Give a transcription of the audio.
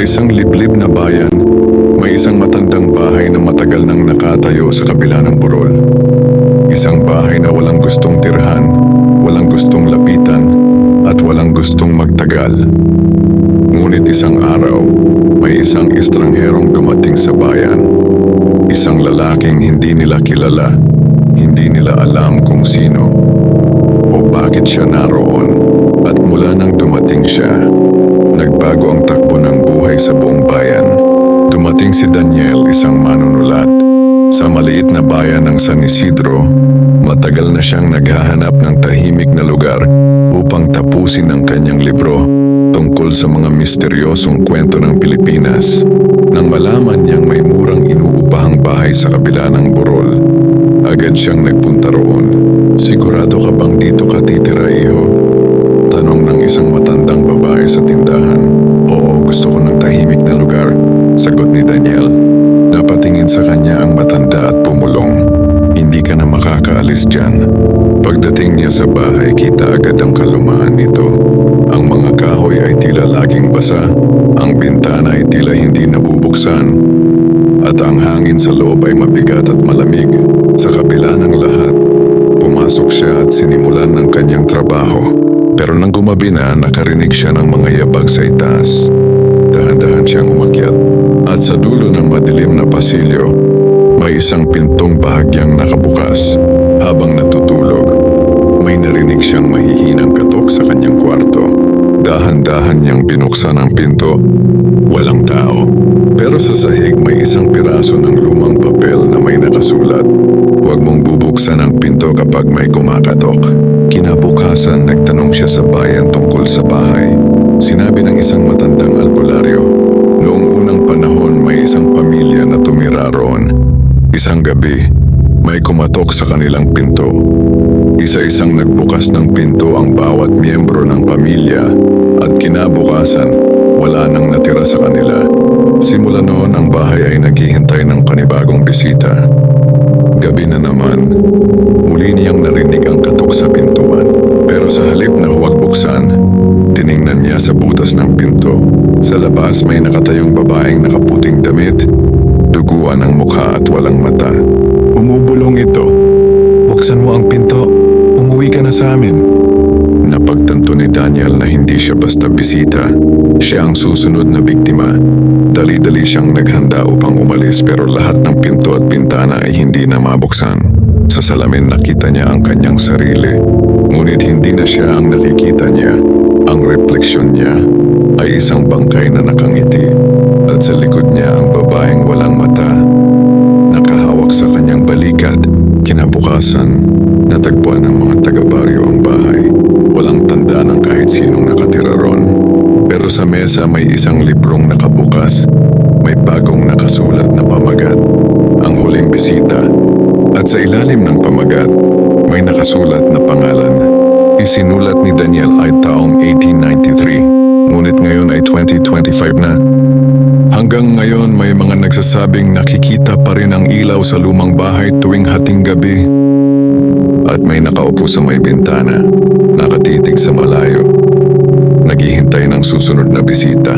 Sa isang liblib na bayan, may isang matandang bahay na matagal nang nakatayo sa kabila ng burol. Isang bahay na walang gustong tirhan, walang gustong lapitan, at walang gustong magtagal. Ngunit isang araw, may isang estrangherong dumating sa bayan. Isang lalaking hindi nila kilala, hindi nila alam kung sino o bakit siya naroon. At mula nang dumating siya, sa buong bayan. Dumating si Daniel, isang manunulat. Sa maliit na bayan ng San Isidro, matagal na siyang naghahanap ng tahimik na lugar upang tapusin ang kanyang libro tungkol sa mga misteryosong kwento ng Pilipinas. Nang malaman niyang may murang inuupahang bahay sa kabila ng burol, agad siyang nagpunta roon. Sigurado ka bang dito ka titira, makakaalis dyan. Pagdating niya sa bahay, kita agad ang kalumaan nito. Ang mga kahoy ay tila laging basa. Ang bintana ay tila hindi nabubuksan. At ang hangin sa loob ay mabigat at malamig. Sa kabila ng lahat, pumasok siya at sinimulan ng kanyang trabaho. Pero nang gumabi na, nakarinig siya ng mga yabag sa itaas. Binuksan ang pinto. Walang tao. Pero sa sahig may isang piraso ng lumang papel na may nakasulat. Huwag mong bubuksan ang pinto kapag may kumakatok. Kinabukasan, nagtanong siya sa bayan tungkol sa bahay. Sinabi ng isang matandang albularyo, noong unang panahon may isang pamilya na tumira roon. Isang gabi, may kumatok sa kanilang pinto. Isa-isang nagbukas ng pinto ang bawat miyembro ng pamilya kinabukasan, wala nang natira sa kanila. Simula noon ang bahay ay naghihintay ng panibagong bisita. Gabi na naman, muli niyang narinig ang katok sa pintuan. Pero sa halip na huwag buksan, tiningnan niya sa butas ng pinto. Sa labas may nakatayong babaeng nakaputing damit, duguan ang mukha at walang siya basta bisita. Siya ang susunod na biktima. Dali-dali siyang naghanda upang umalis pero lahat ng pinto at bintana ay hindi na mabuksan. Sa salamin nakita niya ang kanyang sarili. Ngunit hindi na siya ang nakikita niya. Ang refleksyon niya ay isang bangkay na nakangiti. At sa likod niya ang babaeng walang mata. Nakahawak sa kanyang balikat. Kinabukasan, natagpuan Sa mesa may isang librong nakabukas. May bagong nakasulat na pamagat. Ang huling bisita. At sa ilalim ng pamagat, may nakasulat na pangalan. Isinulat ni Daniel ay taong 1893. Ngunit ngayon ay 2025 na. Hanggang ngayon may mga nagsasabing nakikita pa rin ang ilaw sa lumang bahay tuwing hating gabi. At may nakaupo sa may bintana, nakatitig sa malayo. Naghihintay ng susunod na bisita.